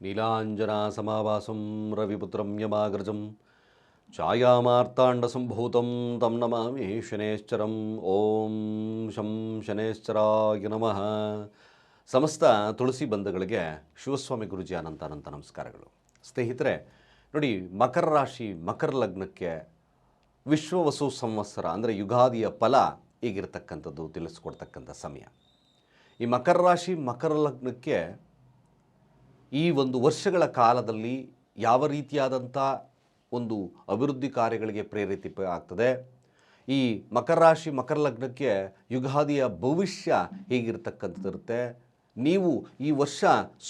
ನೀಲಾಂಜನಾಸಮಾವಾಸಂ ರವಿಪುತ್ರಂ ಯಮಾಗ್ರಜಂ ಛಾಯಾಮಾರ್ತಾಂಡಸಂಭೂತಂ ತಂ ನಮಾಮಿ ಶನೇಶ್ಚರಂ ಓಂ ಶಂ ಶನೇಶ್ಚರಾಯ ನಮಃ ಸಮಸ್ತ ತುಳಸಿ ಬಂಧುಗಳಿಗೆ ಶಿವಸ್ವಾಮಿ ಗುರುಜಿ ಅನಂತ ಅನಂತ ನಮಸ್ಕಾರಗಳು. ಸ್ನೇಹಿತರೆ, ನೋಡಿ, ಮಕರ ರಾಶಿ, ಮಕರ ಲಗ್ನಕ್ಕೆ ವಿಶ್ವವಸು ಸಂವತ್ಸರ ಅಂದರೆ ಯುಗಾದಿಯ ಫಲ ಈಗಿರತಕ್ಕಂಥದ್ದು, ತಿಳಿಸ್ಕೊಡ್ತಕ್ಕಂಥ ಸಮಯ. ಈ ಮಕರ ರಾಶಿ, ಮಕರ ಲಗ್ನಕ್ಕೆ ಈ ಒಂದು ವರ್ಷಗಳ ಕಾಲದಲ್ಲಿ ಯಾವ ರೀತಿಯಾದಂಥ ಒಂದು ಅಭಿವೃದ್ಧಿ ಕಾರ್ಯಗಳಿಗೆ ಪ್ರೇರಿತ ಆಗ್ತದೆ? ಈ ಮಕರ ರಾಶಿ, ಮಕರ ಲಗ್ನಕ್ಕೆ ಯುಗಾದಿಯ ಭವಿಷ್ಯ ಹೇಗಿರ್ತಕ್ಕಂಥದ್ದಿರುತ್ತೆ? ನೀವು ಈ ವರ್ಷ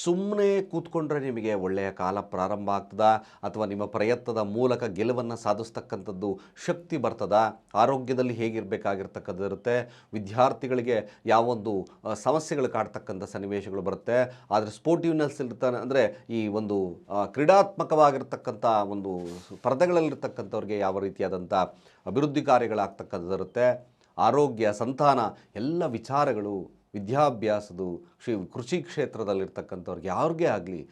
ಸುಮ್ಮನೆ ಕೂತ್ಕೊಂಡ್ರೆ ನಿಮಗೆ ಒಳ್ಳೆಯ ಕಾಲ ಪ್ರಾರಂಭ ಆಗ್ತದಾ, ಅಥವಾ ನಿಮ್ಮ ಪ್ರಯತ್ನದ ಮೂಲಕ ಗೆಲುವನ್ನು ಸಾಧಿಸ್ತಕ್ಕಂಥದ್ದು ಶಕ್ತಿ ಬರ್ತದ, ಆರೋಗ್ಯದಲ್ಲಿ ಹೇಗಿರಬೇಕಾಗಿರ್ತಕ್ಕಂಥದ್ದಿರುತ್ತೆ ವಿದ್ಯಾರ್ಥಿಗಳಿಗೆ ಯಾವೊಂದು ಸಮಸ್ಯೆಗಳು ಕಾಡ್ತಕ್ಕಂಥ ಸನ್ನಿವೇಶಗಳು ಬರುತ್ತೆ, ಆದರೆ ಸ್ಪೋರ್ಟಿವ್ನೆಸ್ ಇರ್ತಾನೆ ಅಂದರೆ ಈ ಒಂದು ಕ್ರೀಡಾತ್ಮಕವಾಗಿರ್ತಕ್ಕಂಥ ಒಂದು ಸ್ಪರ್ಧೆಗಳಲ್ಲಿರ್ತಕ್ಕಂಥವ್ರಿಗೆ ಯಾವ ರೀತಿಯಾದಂಥ ಅಭಿವೃದ್ಧಿ ಕಾರ್ಯಗಳಾಗ್ತಕ್ಕಂಥದ್ದಿರುತ್ತೆ ಆರೋಗ್ಯ, ಸಂತಾನ, ಎಲ್ಲ ವಿಚಾರಗಳು ವಿದ್ಯಾಭ್ಯಾಸದು ಶ್ರೀ ಕೃಷಿ ಕ್ಷೇತ್ರದಲ್ಲಿರ್ತಕ್ಕಂಥವ್ರಿಗೆ ಯಾರಿಗೆ ಆಗಲಿ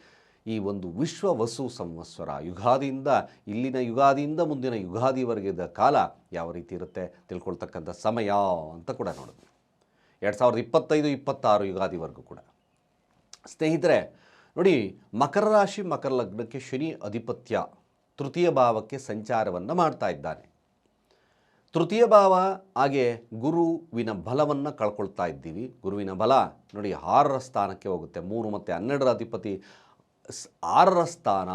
ಈ ಒಂದು ವಿಶ್ವ ವಸು ಸಂವತ್ಸರ, ಯುಗಾದಿಯಿಂದ ಇಲ್ಲಿನ ಯುಗಾದಿಯಿಂದ ಮುಂದಿನ ಯುಗಾದಿವರೆಗಿದ್ದ ಕಾಲ ಯಾವ ರೀತಿ ಇರುತ್ತೆ ತಿಳ್ಕೊಳ್ತಕ್ಕಂಥ ಸಮಯ ಅಂತ ಕೂಡ ನೋಡಿದ್ವಿ ಎರಡು ಸಾವಿರದ ಇಪ್ಪತ್ತೈದು, ಇಪ್ಪತ್ತಾರು ಯುಗಾದಿವರೆಗೂ ಕೂಡ. ಸ್ನೇಹಿತರೆ, ನೋಡಿ ಮಕರ ರಾಶಿ, ಮಕರ ಲಗ್ನಕ್ಕೆ ಶನಿ ಅಧಿಪತ್ಯ, ತೃತೀಯ ಭಾವಕ್ಕೆ ಸಂಚಾರವನ್ನು ಮಾಡ್ತಾ ಇದ್ದಾನೆ. ತೃತೀಯ ಭಾವ ಹಾಗೆ ಗುರುವಿನ ಬಲವನ್ನು ಕಳ್ಕೊಳ್ತಾ ಇದ್ದೀವಿ. ಗುರುವಿನ ಬಲ ನೋಡಿ ಆರರ ಸ್ಥಾನಕ್ಕೆ ಹೋಗುತ್ತೆ. ಮೂರು ಮತ್ತು ಹನ್ನೆರಡರ ಅಧಿಪತಿ ಆರರ ಸ್ಥಾನ.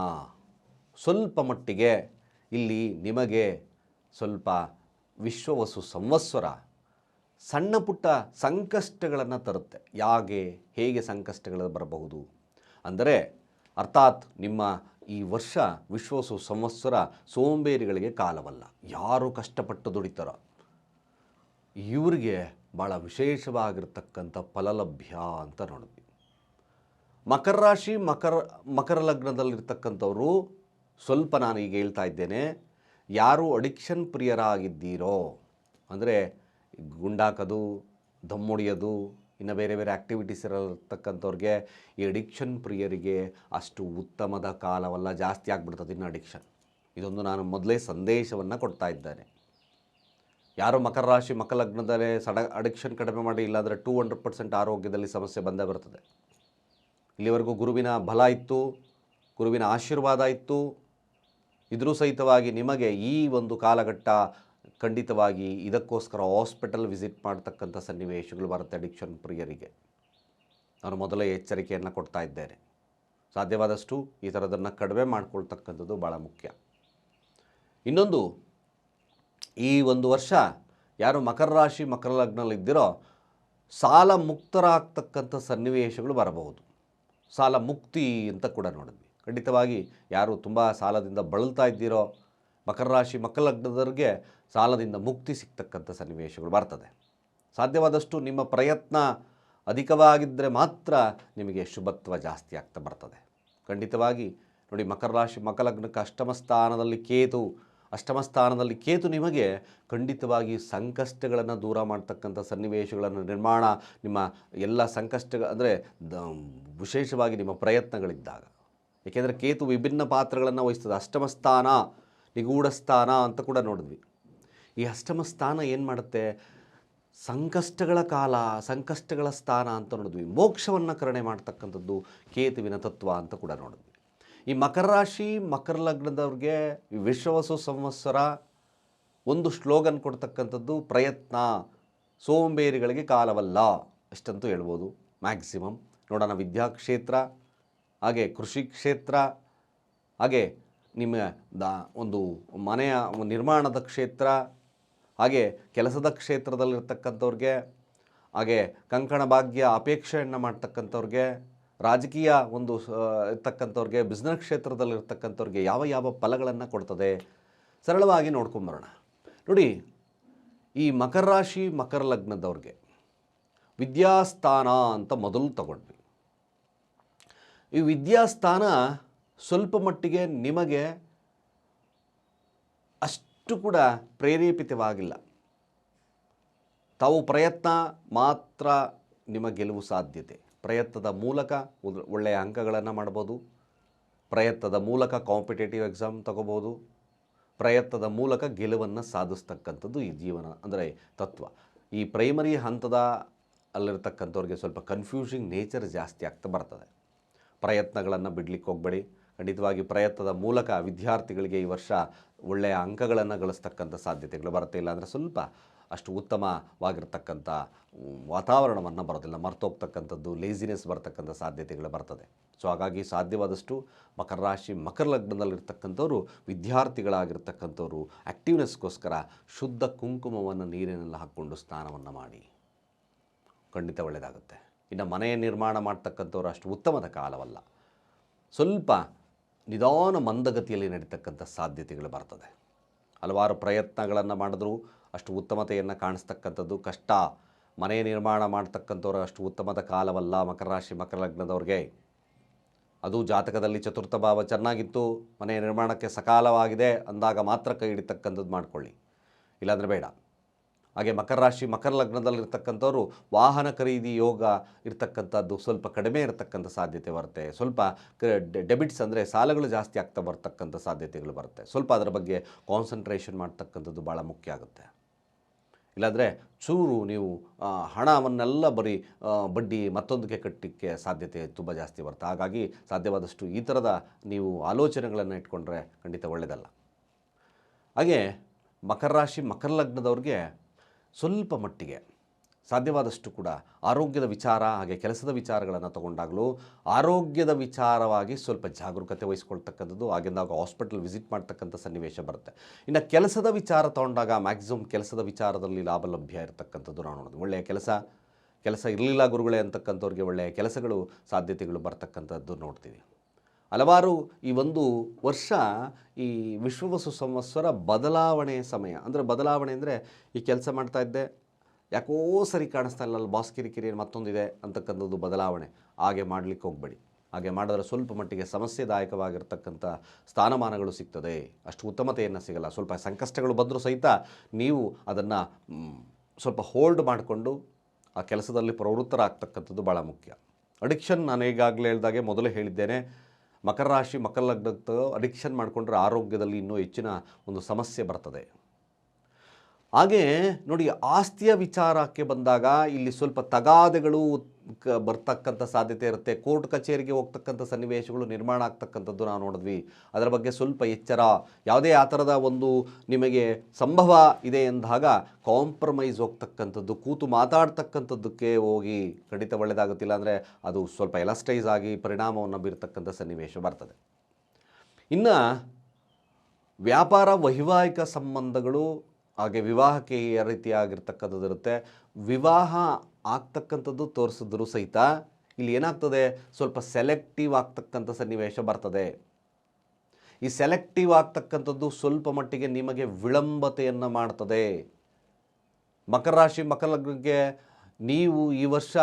ಸ್ವಲ್ಪ ಮಟ್ಟಿಗೆ ಇಲ್ಲಿ ನಿಮಗೆ ಸ್ವಲ್ಪ ವಿಶ್ವವಸು ಸಂವತ್ಸರ ಸಣ್ಣ ಪುಟ್ಟ ಸಂಕಷ್ಟಗಳನ್ನು ತರುತ್ತೆ. ಯಾಗೆ ಹೇಗೆ ಸಂಕಷ್ಟಗಳು ಬರಬಹುದು? ಅಂದರೆ ಅರ್ಥಾತ್ ನಿಮ್ಮ ಈ ವರ್ಷ ವಿಶ್ವಸು ಸಂವತ್ಸರ ಸೋಂಬೇರಿಗಳಿಗೆ ಕಾಲವಲ್ಲ. ಯಾರು ಕಷ್ಟಪಟ್ಟು ದುಡಿತಾರೋ ಇವರಿಗೆ ಭಾಳ ವಿಶೇಷವಾಗಿರ್ತಕ್ಕಂಥ ಫಲಲಭ್ಯ ಅಂತ ನೋಡಿದ್ವಿ. ಮಕರ ರಾಶಿ, ಮಕರ ಮಕರ ಲಗ್ನದಲ್ಲಿರ್ತಕ್ಕಂಥವರು ಸ್ವಲ್ಪ ನಾನು ಈಗ ಹೇಳ್ತಾ ಇದ್ದೇನೆ, ಯಾರು ಅಡಿಕ್ಷನ್ ಪ್ರಿಯರಾಗಿದ್ದೀರೋ, ಅಂದರೆ ಗುಂಡಾಕೋದು, ದಮ್ಮೊಡಿಯೋದು ಇನ್ನು ಬೇರೆ ಬೇರೆ ಆ್ಯಕ್ಟಿವಿಟೀಸ್ ಇರತಕ್ಕಂಥವ್ರಿಗೆ ಈ ಅಡಿಕ್ಷನ್ ಪ್ರಿಯರಿಗೆ ಅಷ್ಟು ಉತ್ತಮದ ಕಾಲವಲ್ಲ, ಜಾಸ್ತಿ ಆಗಿಬಿಡ್ತದೆ ಇನ್ನು ಅಡಿಕ್ಷನ್ ಇದೊಂದು ನಾನು ಮೊದಲೇ ಸಂದೇಶವನ್ನು ಕೊಡ್ತಾ ಇದ್ದೇನೆ. ಯಾರು ಮಕರ ರಾಶಿ, ಮಕರ ಲಗ್ನದಲ್ಲಿ ಸಡ ಅಡಿಕ್ಷನ್ ಕಡಿಮೆ ಮಾಡಿ ಇಲ್ಲಾಂದರೆ ಟೂ ಹಂಡ್ರೆಡ್ ಪರ್ಸೆಂಟ್ ಆರೋಗ್ಯದಲ್ಲಿ ಸಮಸ್ಯೆ ಬಂದೇ ಬರ್ತದೆ. ಇಲ್ಲಿವರೆಗೂ ಗುರುವಿನ ಬಲ ಇತ್ತು, ಗುರುವಿನ ಆಶೀರ್ವಾದ ಇತ್ತು. ಇದ್ರೂ ಸಹಿತವಾಗಿ ನಿಮಗೆ ಈ ಒಂದು ಕಾಲಘಟ್ಟ ಖಂಡಿತವಾಗಿ ಇದಕ್ಕೋಸ್ಕರ ಹಾಸ್ಪಿಟಲ್ ವಿಸಿಟ್ ಮಾಡ್ತಕ್ಕಂಥ ಸನ್ನಿವೇಶಗಳು ಬರುತ್ತೆ ಅಡಿಕ್ಷನ್ ಪ್ರಿಯರಿಗೆ. ನಾನು ಮೊದಲೇ ಎಚ್ಚರಿಕೆಯನ್ನು ಕೊಡ್ತಾ ಇದ್ದೇನೆ. ಸಾಧ್ಯವಾದಷ್ಟು ಈ ಥರದನ್ನು ಕಡಿಮೆ ಮಾಡಿಕೊಳ್ತಕ್ಕಂಥದ್ದು ಭಾಳ ಮುಖ್ಯ. ಇನ್ನೊಂದು, ಈ ಒಂದು ವರ್ಷ ಯಾರು ಮಕರ ರಾಶಿ, ಮಕರ ಲಗ್ನಲ್ಲಿದ್ದಿರೋ ಸಾಲ ಮುಕ್ತರಾಗ್ತಕ್ಕಂಥ ಸನ್ನಿವೇಶಗಳು ಬರಬಹುದು. ಸಾಲ ಮುಕ್ತಿ ಅಂತ ಕೂಡ ನೋಡಿದ್ವಿ. ಖಂಡಿತವಾಗಿ ಯಾರು ತುಂಬ ಸಾಲದಿಂದ ಬಳಲ್ತಾ ಇದ್ದೀರೋ ಮಕರ ರಾಶಿ ಮಕರ ಸಾಲದಿಂದ ಮುಕ್ತಿ ಸಿಗ್ತಕ್ಕಂಥ ಸನ್ನಿವೇಶಗಳು ಬರ್ತದೆ. ಸಾಧ್ಯವಾದಷ್ಟು ನಿಮ್ಮ ಪ್ರಯತ್ನ ಅಧಿಕವಾಗಿದ್ದರೆ ಮಾತ್ರ ನಿಮಗೆ ಶುಭತ್ವ ಜಾಸ್ತಿ ಆಗ್ತಾ ಬರ್ತದೆ. ಖಂಡಿತವಾಗಿ ನೋಡಿ ಮಕರ ರಾಶಿ ಮಕರ ಲಗ್ನಕ್ಕೆ ಅಷ್ಟಮ ಸ್ಥಾನದಲ್ಲಿ ಕೇತು, ಅಷ್ಟಮ ಸ್ಥಾನದಲ್ಲಿ ಕೇತು ನಿಮಗೆ ಖಂಡಿತವಾಗಿ ಸಂಕಷ್ಟಗಳನ್ನು ದೂರ ಮಾಡ್ತಕ್ಕಂಥ ಸನ್ನಿವೇಶಗಳನ್ನು ನಿರ್ಮಾಣ, ನಿಮ್ಮ ಎಲ್ಲ ಸಂಕಷ್ಟ ಅಂದರೆ ವಿಶೇಷವಾಗಿ ನಿಮ್ಮ ಪ್ರಯತ್ನಗಳಿದ್ದಾಗ. ಏಕೆಂದರೆ ಕೇತು ವಿಭಿನ್ನ ಪಾತ್ರಗಳನ್ನು ವಹಿಸ್ತದೆ. ಅಷ್ಟಮ ಸ್ಥಾನ ನಿಗೂಢ ಸ್ಥಾನ ಅಂತ ಕೂಡ ನೋಡಿದ್ವಿ. ಈ ಅಷ್ಟಮ ಸ್ಥಾನ ಏನು ಮಾಡುತ್ತೆ? ಸಂಕಷ್ಟಗಳ ಕಾಲ, ಸಂಕಷ್ಟಗಳ ಸ್ಥಾನ ಅಂತ ನೋಡಿದ್ವಿ. ಮೋಕ್ಷವನ್ನು ಕರಣೆ ಮಾಡ್ತಕ್ಕಂಥದ್ದು ಕೇತುವಿನ ತತ್ವ ಅಂತ ಕೂಡ ನೋಡಿದ್ವಿ. ಈ ಮಕರ ರಾಶಿ, ಮಕರ ಲಗ್ನದವ್ರಿಗೆ ವಿಶ್ವವಸು ಸಂವತ್ಸರ ಒಂದು ಸ್ಲೋಗನ್ ಕೊಡ್ತಕ್ಕಂಥದ್ದು ಪ್ರಯತ್ನ. ಸೋಂಬೇರಿಗಳಿಗೆ ಕಾಲವಲ್ಲ ಅಷ್ಟಂತೂ ಹೇಳ್ಬೋದು. ಮ್ಯಾಕ್ಸಿಮಮ್ ನೋಡೋಣ ವಿದ್ಯಾಕ್ಷೇತ್ರ, ಹಾಗೆ ಕೃಷಿ ಕ್ಷೇತ್ರ, ಹಾಗೆ ನಿಮ್ಮ ದ ಒಂದು ಮನೆಯ ನಿರ್ಮಾಣದ ಕ್ಷೇತ್ರ, ಹಾಗೆ ಕೆಲಸದ ಕ್ಷೇತ್ರದಲ್ಲಿರ್ತಕ್ಕಂಥವ್ರಿಗೆ, ಹಾಗೆ ಕಂಕಣ ಭಾಗ್ಯ ಅಪೇಕ್ಷೆಯನ್ನು ಮಾಡ್ತಕ್ಕಂಥವ್ರಿಗೆ, ರಾಜಕೀಯ ಒಂದು ಇರ್ತಕ್ಕಂಥವ್ರಿಗೆ ಬಿಸ್ನೆಸ್ ಕ್ಷೇತ್ರದಲ್ಲಿರ್ತಕ್ಕಂಥವ್ರಿಗೆ ಯಾವ ಯಾವ ಫಲಗಳನ್ನು ಕೊಡ್ತದೆ? ಸರಳವಾಗಿ ನೋಡ್ಕೊಂಬರೋಣ ನೋಡಿ, ಈ ಮಕರ ರಾಶಿ, ಮಕರ ಲಗ್ನದವ್ರಿಗೆ ವಿದ್ಯಾಸ್ಥಾನ ಅಂತ ಮೊದಲು ತಗೊಂಡ್ವಿ. ಈ ವಿದ್ಯಾಸ್ಥಾನ ಸ್ವಲ್ಪ ಮಟ್ಟಿಗೆ ನಿಮಗೆ ಅಷ್ಟು ಕೂಡ ಪ್ರೇರೇಪಿತವಾಗಿಲ್ಲ. ತಾವು ಪ್ರಯತ್ನ ಮಾತ್ರ ನಿಮ್ಮ ಗೆಲುವು ಸಾಧ್ಯತೆ. ಪ್ರಯತ್ನದ ಮೂಲಕ ಒಳ್ಳೆಯ ಅಂಕಗಳನ್ನು ಮಾಡ್ಬೋದು. ಪ್ರಯತ್ನದ ಮೂಲಕ ಕಾಂಪಿಟೇಟಿವ್ ಎಕ್ಸಾಮ್ ತಗೋಬೋದು. ಪ್ರಯತ್ನದ ಮೂಲಕ ಗೆಲುವನ್ನು ಸಾಧಿಸ್ತಕ್ಕಂಥದ್ದು ಈ ಜೀವನ, ಅಂದರೆ ತತ್ವ. ಈ ಪ್ರೈಮರಿ ಹಂತದ ಅಲ್ಲಿರ್ತಕ್ಕಂಥವ್ರಿಗೆ ಸ್ವಲ್ಪ ಕನ್ಫ್ಯೂಷಿಂಗ್ ನೇಚರ್ ಜಾಸ್ತಿ ಆಗ್ತಾ ಬರ್ತದೆ. ಪ್ರಯತ್ನಗಳನ್ನು ಬಿಡ್ಲಿಕ್ಕೆ ಹೋಗಬೇಡಿ. ಖಂಡಿತವಾಗಿ ಪ್ರಯತ್ನದ ಮೂಲಕ ವಿದ್ಯಾರ್ಥಿಗಳಿಗೆ ಈ ವರ್ಷ ಒಳ್ಳೆಯ ಅಂಕಗಳನ್ನು ಗಳಿಸ್ತಕ್ಕಂಥ ಸಾಧ್ಯತೆಗಳು ಬರುತ್ತೆ. ಇಲ್ಲಾಂದರೆ ಸ್ವಲ್ಪ ಅಷ್ಟು ಉತ್ತಮವಾಗಿರ್ತಕ್ಕಂಥ ವಾತಾವರಣವನ್ನು ಬರೋದಿಲ್ಲ. ಮರ್ತೋಗ್ತಕ್ಕಂಥದ್ದು ಲೇಸಿನೆಸ್ ಬರ್ತಕ್ಕಂಥ ಸಾಧ್ಯತೆಗಳು ಬರ್ತದೆ. ಸೊ ಹಾಗಾಗಿ ಸಾಧ್ಯವಾದಷ್ಟು ಮಕರ ರಾಶಿ, ಮಕರ ಲಗ್ನದಲ್ಲಿರ್ತಕ್ಕಂಥವ್ರು, ವಿದ್ಯಾರ್ಥಿಗಳಾಗಿರ್ತಕ್ಕಂಥವ್ರು ಆ್ಯಕ್ಟಿವ್ನೆಸ್ಗೋಸ್ಕರ ಶುದ್ಧ ಕುಂಕುಮವನ್ನು ನೀರಿನಲ್ಲಿ ಹಾಕ್ಕೊಂಡು ಸ್ನಾನವನ್ನು ಮಾಡಿ. ಖಂಡಿತ ಒಳ್ಳೆಯದಾಗುತ್ತೆ ಇನ್ನು ಮನೆಯ ನಿರ್ಮಾಣ ಮಾಡ್ತಕ್ಕಂಥವ್ರು ಅಷ್ಟು ಉತ್ತಮದ ಕಾಲವಲ್ಲ. ಸ್ವಲ್ಪ ನಿಧಾನ ಮಂದಗತಿಯಲ್ಲಿ ನಡೀತಕ್ಕಂಥ ಸಾಧ್ಯತೆಗಳು ಬರ್ತದೆ. ಹಲವಾರು ಪ್ರಯತ್ನಗಳನ್ನು ಮಾಡಿದ್ರೂ, ಅಷ್ಟು ಉತ್ತಮತೆಯನ್ನು ಕಾಣಿಸ್ತಕ್ಕಂಥದ್ದು, ಕಷ್ಟ, ಮನೆ ನಿರ್ಮಾಣ ಮಾಡ್ತಕ್ಕಂಥವ್ರು ಅಷ್ಟು ಉತ್ತಮದ ಕಾಲವಲ್ಲ, ಮಕರ ರಾಶಿ, ಮಕರ ಲಗ್ನದವ್ರಿಗೆ. ಅದು ಜಾತಕದಲ್ಲಿ ಚತುರ್ಥ ಭಾವ ಚೆನ್ನಾಗಿತ್ತು, ಮನೆ ನಿರ್ಮಾಣಕ್ಕೆ ಸಕಾಲವಾಗಿದೆ, ಅಂದಾಗ ಮಾತ್ರ ಕೈ ಹಿಡಿತಕ್ಕಂಥದ್ದು ಮಾಡ್ಕೊಳ್ಳಿ. ಇಲ್ಲಾಂದರೆ ಬೇಡ. ಹಾಗೆ ಮಕರ ರಾಶಿ, ಮಕರ ಲಗ್ನದಲ್ಲಿರ್ತಕ್ಕಂಥವ್ರು ವಾಹನ ಖರೀದಿ ಯೋಗ ಇರತಕ್ಕಂಥದ್ದು ಸ್ವಲ್ಪ ಕಡಿಮೆ ಇರತಕ್ಕಂಥ ಸಾಧ್ಯತೆ ಬರುತ್ತೆ. ಸ್ವಲ್ಪ ಡೆಬಿಟ್ಸ್ ಅಂದರೆ ಸಾಲಗಳು ಜಾಸ್ತಿ ಆಗ್ತಾ ಬರ್ತಕ್ಕಂಥ ಸಾಧ್ಯತೆಗಳು ಬರುತ್ತೆ. ಸ್ವಲ್ಪ ಅದರ ಬಗ್ಗೆ ಕಾನ್ಸಂಟ್ರೇಷನ್ ಮಾಡ್ತಕ್ಕಂಥದ್ದು ಭಾಳ ಮುಖ್ಯ ಆಗುತ್ತೆ. ಇಲ್ಲಾಂದರೆ ಚೂರು ನೀವು ಹಣವನ್ನೆಲ್ಲ ಬರೀ ಬಡ್ಡಿ ಮತ್ತೊಂದಕ್ಕೆ ಕಟ್ಟಲಿಕ್ಕೆ ಸಾಧ್ಯತೆ ತುಂಬ ಜಾಸ್ತಿ ಬರುತ್ತೆ. ಹಾಗಾಗಿ ಸಾಧ್ಯವಾದಷ್ಟು ಈ ಥರದ ನೀವು ಆಲೋಚನೆಗಳನ್ನು ಇಟ್ಕೊಂಡ್ರೆ ಖಂಡಿತ ಒಳ್ಳೆಯದಲ್ಲ ಹಾಗೆ ಮಕರ ರಾಶಿ, ಮಕರ ಲಗ್ನದವ್ರಿಗೆ ಸ್ವಲ್ಪ ಮಟ್ಟಿಗೆ ಸಾಧ್ಯವಾದಷ್ಟು ಕೂಡ ಆರೋಗ್ಯದ ವಿಚಾರ ಹಾಗೆ ಕೆಲಸದ ವಿಚಾರಗಳನ್ನು ತಗೊಂಡಾಗಲೂ ಆರೋಗ್ಯದ ವಿಚಾರವಾಗಿ ಸ್ವಲ್ಪ ಜಾಗರೂಕತೆ ವಹಿಸ್ಕೊಳ್ತಕ್ಕಂಥದ್ದು ಆಗಿಂದಾಗ ಹಾಸ್ಪಿಟಲ್ ವಿಸಿಟ್ ಮಾಡ್ತಕ್ಕಂಥ ಸನ್ನಿವೇಶ ಬರುತ್ತೆ. ಇನ್ನು ಕೆಲಸದ ವಿಚಾರ ತಗೊಂಡಾಗ ಮ್ಯಾಕ್ಸಿಮಮ್ ಕೆಲಸದ ವಿಚಾರದಲ್ಲಿ ಲಾಭ ಲಭ್ಯ ಇರತಕ್ಕಂಥದ್ದು ನಾವು ನೋಡೋದು. ಒಳ್ಳೆಯ ಕೆಲಸ ಕೆಲಸ ಇರಲಿಲ್ಲ ಗುರುಗಳೇ ಅಂತಕ್ಕಂಥವ್ರಿಗೆ ಒಳ್ಳೆಯ ಕೆಲಸಗಳು, ಸಾಧ್ಯತೆಗಳು ಬರ್ತಕ್ಕಂಥದ್ದು ನೋಡ್ತೀವಿ. ಹಲವಾರು ಈ ಒಂದು ವರ್ಷ ಈ ವಿಶ್ವವಸು ಸಂವತ್ಸರ ಬದಲಾವಣೆಯ ಸಮಯ. ಅಂದರೆ ಬದಲಾವಣೆ ಅಂದರೆ ಈ ಕೆಲಸ ಮಾಡ್ತಾ ಇದ್ದೆ. ಯಾಕೋ ಸರಿ ಕಾಣಿಸ್ತಾ ಇಲ್ಲ, ಅಲ್ಲಿ ಬಾಸ್ ಕಿರಿಕಿರಿ ಮತ್ತೊಂದಿದೆ ಅಂತಕ್ಕಂಥದ್ದು ಬದಲಾವಣೆ. ಹಾಗೆ ಮಾಡಲಿಕ್ಕೆ ಹೋಗಬೇಡಿ. ಹಾಗೆ ಮಾಡಿದ್ರೆ ಸ್ವಲ್ಪ ಮಟ್ಟಿಗೆ ಸಮಸ್ಯೆದಾಯಕವಾಗಿರ್ತಕ್ಕಂಥ ಸ್ಥಾನಮಾನಗಳು ಸಿಗ್ತದೆ. ಅಷ್ಟು ಉತ್ತಮತೆಯನ್ನು ಸಿಗಲ್ಲ. ಸ್ವಲ್ಪ ಸಂಕಷ್ಟಗಳು ಬಂದರೂ ಸಹಿತ ನೀವು ಅದನ್ನು ಸ್ವಲ್ಪ ಹೋಲ್ಡ್ ಮಾಡಿಕೊಂಡು ಆ ಕೆಲಸದಲ್ಲಿ ಪ್ರವೃತ್ತರಾಗ್ತಕ್ಕಂಥದ್ದು ಭಾಳ ಮುಖ್ಯ. ಅಡಿಕ್ಷನ್ ನಾನು ಈಗಾಗಲೇ ಹೇಳಿದಾಗೆ ಮೊದಲೇ ಹೇಳಿದ್ದೇನೆ. ಮಕರ ರಾಶಿ ಮಕರ ಲಗ್ನಕ್ಕೆ ಅಡಿಕ್ಷನ್ ಮಾಡಿಕೊಂಡ್ರೆ ಆರೋಗ್ಯದಲ್ಲಿ ಇನ್ನೂ ಹೆಚ್ಚಿನ ಒಂದು ಸಮಸ್ಯೆ ಬರ್ತದೆ. ಹಾಗೆ ನೋಡಿ, ಆಸ್ತಿಯ ವಿಚಾರಕ್ಕೆ ಬಂದಾಗ ಇಲ್ಲಿ ಸ್ವಲ್ಪ ತಗಾದೆಗಳು ಕ ಬರ್ತಕ್ಕಂಥ ಸಾಧ್ಯತೆ ಇರುತ್ತೆ. ಕೋರ್ಟ್ ಕಚೇರಿಗೆ ಹೋಗ್ತಕ್ಕಂಥ ಸನ್ನಿವೇಶಗಳು ನಿರ್ಮಾಣ ಆಗ್ತಕ್ಕಂಥದ್ದು ನಾವು ನೋಡಿದ್ವಿ. ಅದರ ಬಗ್ಗೆ ಸ್ವಲ್ಪ ಎಚ್ಚರ. ಯಾವುದೇ ಆ ಥರದ ಒಂದು ನಿಮಗೆ ಸಂಭವ ಇದೆ ಎಂದಾಗ ಕಾಂಪ್ರಮೈಸ್ ಹೋಗ್ತಕ್ಕಂಥದ್ದು, ಕೂತು ಮಾತಾಡ್ತಕ್ಕಂಥದ್ದಕ್ಕೆ ಹೋಗಿ ಖಂಡಿತ ಒಳ್ಳೆಯದಾಗುತ್ತಿಲ್ಲ ಅಂದರೆ ಅದು ಸ್ವಲ್ಪ ಎಲಸ್ಟೈಸ್ ಆಗಿ ಪರಿಣಾಮವನ್ನು ಬೀರ್ತಕ್ಕಂಥ ಸನ್ನಿವೇಶ ಬರ್ತದೆ. ಇನ್ನು ವ್ಯಾಪಾರ ವೈವಾಹಿಕ ಸಂಬಂಧಗಳು ಹಾಗೆ ವಿವಾಹಕ್ಕೆ ಈ ರೀತಿಯಾಗಿರ್ತಕ್ಕಂಥದ್ದು ಇರುತ್ತೆ. ವಿವಾಹ ಆಗ್ತಕ್ಕಂಥದ್ದು ತೋರಿಸಿದ್ರು ಸಹಿತ ಇಲ್ಲಿ ಏನಾಗ್ತದೆ? ಸ್ವಲ್ಪ ಸೆಲೆಕ್ಟಿವ್ ಆಗ್ತಕ್ಕಂಥ ಸನ್ನಿವೇಶ ಬರ್ತದೆ. ಈ ಸೆಲೆಕ್ಟಿವ್ ಆಗ್ತಕ್ಕಂಥದ್ದು ಸ್ವಲ್ಪ ಮಟ್ಟಿಗೆ ನಿಮಗೆ ವಿಳಂಬತೆಯನ್ನು ಮಾಡ್ತದೆ. ಮಕರ ರಾಶಿ ಮಕರ ನೀವು ಈ ವರ್ಷ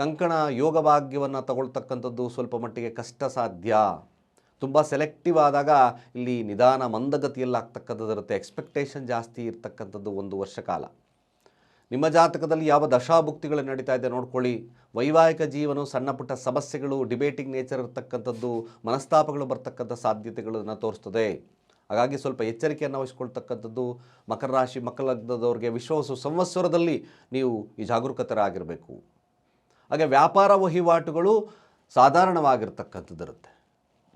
ಕಂಕಣ ಯೋಗ ಭಾಗ್ಯವನ್ನು ತಗೊಳ್ತಕ್ಕಂಥದ್ದು ಸ್ವಲ್ಪ ಮಟ್ಟಿಗೆ ಕಷ್ಟ ಸಾಧ್ಯ ತುಂಬ ಸೆಲೆಕ್ಟಿವ್ ಆದಾಗ ಇಲ್ಲಿ ನಿಧಾನ ಮಂದಗತಿಯಲ್ಲಿ ಆಗ್ತಕ್ಕಂಥದ್ದು ಇರುತ್ತೆ. ಎಕ್ಸ್ಪೆಕ್ಟೇಷನ್ ಜಾಸ್ತಿ ಇರ್ತಕ್ಕಂಥದ್ದು ಒಂದು ವರ್ಷ ಕಾಲ. ನಿಮ್ಮ ಜಾತಕದಲ್ಲಿ ಯಾವ ದಶಾಭುಕ್ತಿಗಳು ನಡೀತಾ ಇದೆ ನೋಡ್ಕೊಳ್ಳಿ. ವೈವಾಹಿಕ ಜೀವನ ಸಣ್ಣ ಪುಟ್ಟ ಸಮಸ್ಯೆಗಳು ಡಿಬೇಟಿಂಗ್ ನೇಚರ್ ಇರತಕ್ಕಂಥದ್ದು, ಮನಸ್ತಾಪಗಳು ಬರ್ತಕ್ಕಂಥ ಸಾಧ್ಯತೆಗಳನ್ನು ತೋರಿಸ್ತದೆ. ಹಾಗಾಗಿ ಸ್ವಲ್ಪ ಎಚ್ಚರಿಕೆಯನ್ನು ವಹಿಸ್ಕೊಳ್ತಕ್ಕಂಥದ್ದು, ಮಕರ ರಾಶಿ ಮಕ್ಕಳದವ್ರಿಗೆ ವಿಶ್ವಾಸ, ಸಂವತ್ಸರದಲ್ಲಿ ನೀವು ಈ ಜಾಗರೂಕತರಾಗಿರಬೇಕು. ಹಾಗೆ ವ್ಯಾಪಾರ ವಹಿವಾಟುಗಳು ಸಾಧಾರಣವಾಗಿರ್ತಕ್ಕಂಥದ್ದು ಇರುತ್ತೆ.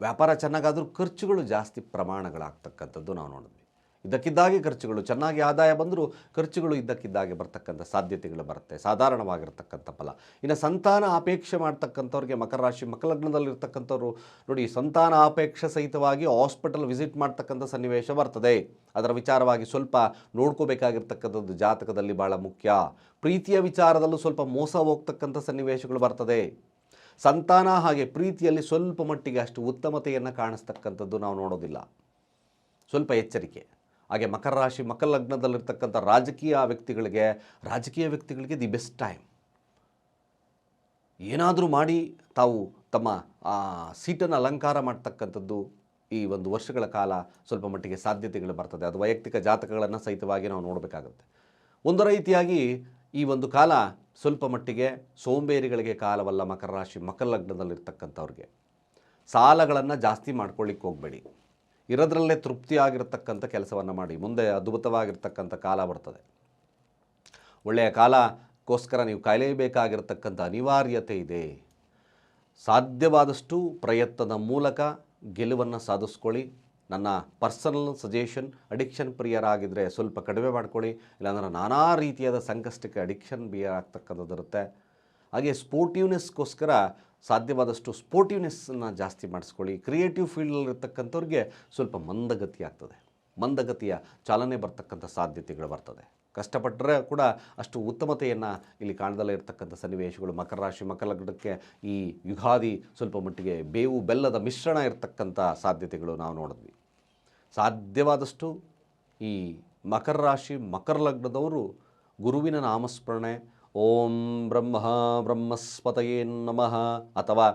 ವ್ಯಾಪಾರ ಚೆನ್ನಾಗಾದರೂ ಖರ್ಚುಗಳು ಜಾಸ್ತಿ ಪ್ರಮಾಣಗಳಾಗ್ತಕ್ಕಂಥದ್ದು ನಾವು ನೋಡಿದ್ವಿ. ಇದ್ದಕ್ಕಿದ್ದಾಗೆ ಖರ್ಚುಗಳು, ಚೆನ್ನಾಗಿ ಆದಾಯ ಬಂದರೂ ಖರ್ಚುಗಳು ಇದ್ದಕ್ಕಿದ್ದಾಗೆ ಬರ್ತಕ್ಕಂಥ ಸಾಧ್ಯತೆಗಳು ಬರುತ್ತೆ, ಸಾಧಾರಣವಾಗಿರ್ತಕ್ಕಂಥ ಫಲ. ಇನ್ನು ಸಂತಾನ ಅಪೇಕ್ಷೆ ಮಾಡ್ತಕ್ಕಂಥವ್ರಿಗೆ ಮಕರ ರಾಶಿ ಮಕರ ಲಗ್ನದಲ್ಲಿರ್ತಕ್ಕಂಥವ್ರು ನೋಡಿ, ಸಂತಾನ ಅಪೇಕ್ಷೆ ಸಹಿತವಾಗಿ ಹಾಸ್ಪಿಟಲ್ ವಿಸಿಟ್ ಮಾಡ್ತಕ್ಕಂಥ ಸನ್ನಿವೇಶ ಬರ್ತದೆ. ಅದರ ವಿಚಾರವಾಗಿ ಸ್ವಲ್ಪ ನೋಡ್ಕೋಬೇಕಾಗಿರ್ತಕ್ಕಂಥದ್ದು ಜಾತಕದಲ್ಲಿ ಭಾಳ ಮುಖ್ಯ. ಪ್ರೀತಿಯ ವಿಚಾರದಲ್ಲೂ ಸ್ವಲ್ಪ ಮೋಸ ಹೋಗ್ತಕ್ಕಂಥ ಸನ್ನಿವೇಶಗಳು ಬರ್ತದೆ. ಸಂತಾನ ಹಾಗೆ ಪ್ರೀತಿಯಲ್ಲಿ ಸ್ವಲ್ಪ ಮಟ್ಟಿಗೆ ಅಷ್ಟು ಉತ್ತಮತೆಯನ್ನು ಕಾಣಿಸ್ತಕ್ಕಂಥದ್ದು ನಾವು ನೋಡೋದಿಲ್ಲ. ಸ್ವಲ್ಪ ಎಚ್ಚರಿಕೆ. ಹಾಗೆ ಮಕರ ರಾಶಿ ಮಕರ ಲಗ್ನದಲ್ಲಿರ್ತಕ್ಕಂಥ ರಾಜಕೀಯ ವ್ಯಕ್ತಿಗಳಿಗೆ ರಾಜಕೀಯ ವ್ಯಕ್ತಿಗಳಿಗೆ ದಿ ಬೆಸ್ಟ್ ಟೈಮ್ ಏನಾದರೂ ಮಾಡಿ ತಾವು ತಮ್ಮ ಆ, ಸೀಟನ್ನು ಅಲಂಕಾರ ಮಾಡ್ತಕ್ಕಂಥದ್ದು ಈ ಒಂದು ವರ್ಷಗಳ ಕಾಲ ಸ್ವಲ್ಪ ಮಟ್ಟಿಗೆ ಸಾಧ್ಯತೆಗಳು ಬರ್ತದೆ. ಅದು ವೈಯಕ್ತಿಕ ಜಾತಕಗಳನ್ನು ಸಹಿತವಾಗಿ ನಾವು ನೋಡಬೇಕಾಗುತ್ತೆ. ಒಂದು ರೀತಿಯಾಗಿ ಈ ಒಂದು ಕಾಲ ಸ್ವಲ್ಪ ಮಟ್ಟಿಗೆ ಸೋಂಬೇರಿಗಳಿಗೆ ಕಾಲವಲ್ಲ ಮಕರ ರಾಶಿ, ಮಕರ ಲಗ್ನದಲ್ಲಿರ್ತಕ್ಕಂಥವ್ರಿಗೆ. ಸಾಲಗಳನ್ನು ಜಾಸ್ತಿ ಮಾಡ್ಕೊಳ್ಳಿಕ್ಕೆ ಹೋಗಬೇಡಿ. ಇರೋದ್ರಲ್ಲೇ ತೃಪ್ತಿಯಾಗಿರ್ತಕ್ಕಂಥ ಕೆಲಸವನ್ನು ಮಾಡಿ, ಮುಂದೆ ಅದ್ಭುತವಾಗಿರ್ತಕ್ಕಂಥ ಕಾಲ ಬರ್ತದೆ. ಒಳ್ಳೆಯ ಕಾಲಕ್ಕೋಸ್ಕರ ನೀವು ಕಾಯಲೇಬೇಕಾಗಿರ್ತಕ್ಕಂಥ ಅನಿವಾರ್ಯತೆ ಇದೆ. ಸಾಧ್ಯವಾದಷ್ಟು ಪ್ರಯತ್ನದ ಮೂಲಕ ಗೆಲುವನ್ನು ಸಾಧಿಸ್ಕೊಳ್ಳಿ. ನನ್ನ ಪರ್ಸನಲ್ ಸಜೆಷನ್ ಅಡಿಕ್ಷನ್ ಪ್ರಿಯರಾಗಿದ್ದರೆ ಸ್ವಲ್ಪ ಕಡಿಮೆ ಮಾಡ್ಕೊಳ್ಳಿ, ಇಲ್ಲಾಂದ್ರೆ ನಾನಾ ರೀತಿಯಾದ ಸಂಕಷ್ಟಕ್ಕೆ ಅಡಿಕ್ಷನ್ ಬಿಯರ್ ಆಗ್ತಕ್ಕಂಥದ್ದಿರುತ್ತೆ ಹಾಗೆ ಸ್ಪೋರ್ಟಿವ್ನೆಸ್ಗೋಸ್ಕರ ಸಾಧ್ಯವಾದಷ್ಟು ಸ್ಪೋರ್ಟಿವ್ನೆಸ್ಸನ್ನು ಜಾಸ್ತಿ ಮಾಡಿಸ್ಕೊಳ್ಳಿ. ಕ್ರಿಯೇಟಿವ್ ಫೀಲ್ಡಲ್ಲಿರ್ತಕ್ಕಂಥವ್ರಿಗೆ ಸ್ವಲ್ಪ ಮಂದಗತಿ ಆಗ್ತದೆ ಮಂದಗತಿಯ ಚಾಲನೆ ಬರ್ತಕ್ಕಂಥ ಸಾಧ್ಯತೆಗಳು ಬರ್ತದೆ. ಕಷ್ಟಪಟ್ಟರೆ ಕೂಡ ಅಷ್ಟು ಉತ್ತಮತೆಯನ್ನು ಇಲ್ಲಿ ಕಾಣದಲ್ಲೇ ಇರತಕ್ಕಂಥ ಸನ್ನಿವೇಶಗಳು. ಮಕರ ರಾಶಿ, ಮಕರ ಲಗ್ನಕ್ಕೆ ಈ ಯುಗಾದಿ ಸ್ವಲ್ಪ ಮಟ್ಟಿಗೆ ಬೇವು, ಬೆಲ್ಲದ ಮಿಶ್ರಣ ಇರತಕ್ಕಂಥ ಸಾಧ್ಯತೆಗಳು ನಾವು ನೋಡಿದ್ವಿ. ಸಾಧ್ಯವಾದಷ್ಟು ಈ ಮಕರ ರಾಶಿ, ಮಕರ ಲಗ್ನದವರು ಗುರುವಿನ ನಾಮಸ್ಮರಣೆ, ಓಂ ಬ್ರಹ್ಮ ಬ್ರಹ್ಮಸ್ಪತಯೇ ನಮಃ ಅಥವಾ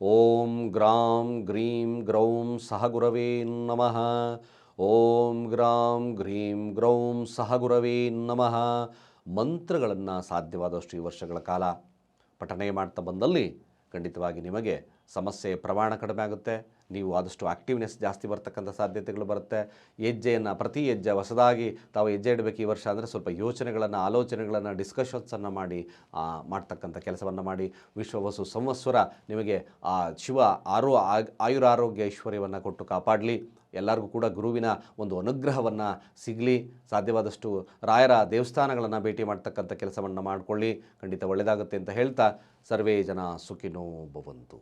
ಓಂ ಗ್ರಾಂ ಗ್ರೀಂ ಗ್ರೌಂ ಸಹ ಗುರವೇ ನಮಃ ಓಂ ಗ್ರಾಂ ಗ್ರೀಂ ಗ್ರೌಂ ಸಹ ಗುರವೇ ನಮಃ. ಮಂತ್ರಗಳನ್ನು ಸಾಧ್ಯವಾದಷ್ಟು ಈ ವರ್ಷಗಳ ಕಾಲ ಪಠನೆ ಮಾಡ್ತಾ ಬಂದಲ್ಲಿ ಖಂಡಿತವಾಗಿ ನಿಮಗೆ ಸಮಸ್ಯೆ ಪ್ರಮಾಣ ಕಡಿಮೆ ಆಗುತ್ತೆ. ನೀವು ಆದಷ್ಟು ಆಕ್ಟಿವ್ನೆಸ್ ಜಾಸ್ತಿ ಬರ್ತಕ್ಕಂಥ ಸಾಧ್ಯತೆಗಳು ಬರುತ್ತೆ. ಹೆಜ್ಜೆಯನ್ನು ಪ್ರತಿ ಹೆಜ್ಜೆ ಹೊಸದಾಗಿ ತಾವು ಹೆಜ್ಜೆ ಇಡಬೇಕು ಈ ವರ್ಷ ಅಂದರೆ ಸ್ವಲ್ಪ ಯೋಚನೆಗಳನ್ನು, ಆಲೋಚನೆಗಳನ್ನು ಡಿಸ್ಕಷನ್ಸನ್ನು ಮಾಡಿ ಮಾಡ್ತಕ್ಕಂಥ ಕೆಲಸವನ್ನು ಮಾಡಿ. ವಿಶ್ವವಸು ಸಂವತ್ಸರ ನಿಮಗೆ ಆ ಶಿವ ಆರೋ ಆಯುರಾರೋಗ್ಯ ಐಶ್ವರ್ಯವನ್ನು ಕೊಟ್ಟು ಕಾಪಾಡಲಿ. ಎಲ್ಲರಿಗೂ ಕೂಡ ಗುರುವಿನ ಒಂದು ಅನುಗ್ರಹವನ್ನು ಸಿಗಲಿ. ಸಾಧ್ಯವಾದಷ್ಟು ರಾಯರ ದೇವಸ್ಥಾನಗಳನ್ನು ಭೇಟಿ ಮಾಡ್ತಕ್ಕಂಥ ಕೆಲಸವನ್ನು ಮಾಡಿಕೊಳ್ಳಿ. ಖಂಡಿತ ಒಳ್ಳೆಯದಾಗುತ್ತೆ ಅಂತ ಹೇಳ್ತಾ ಸರ್ವೇ ಜನ ಸುಖಿನೋ ಭವಂತು.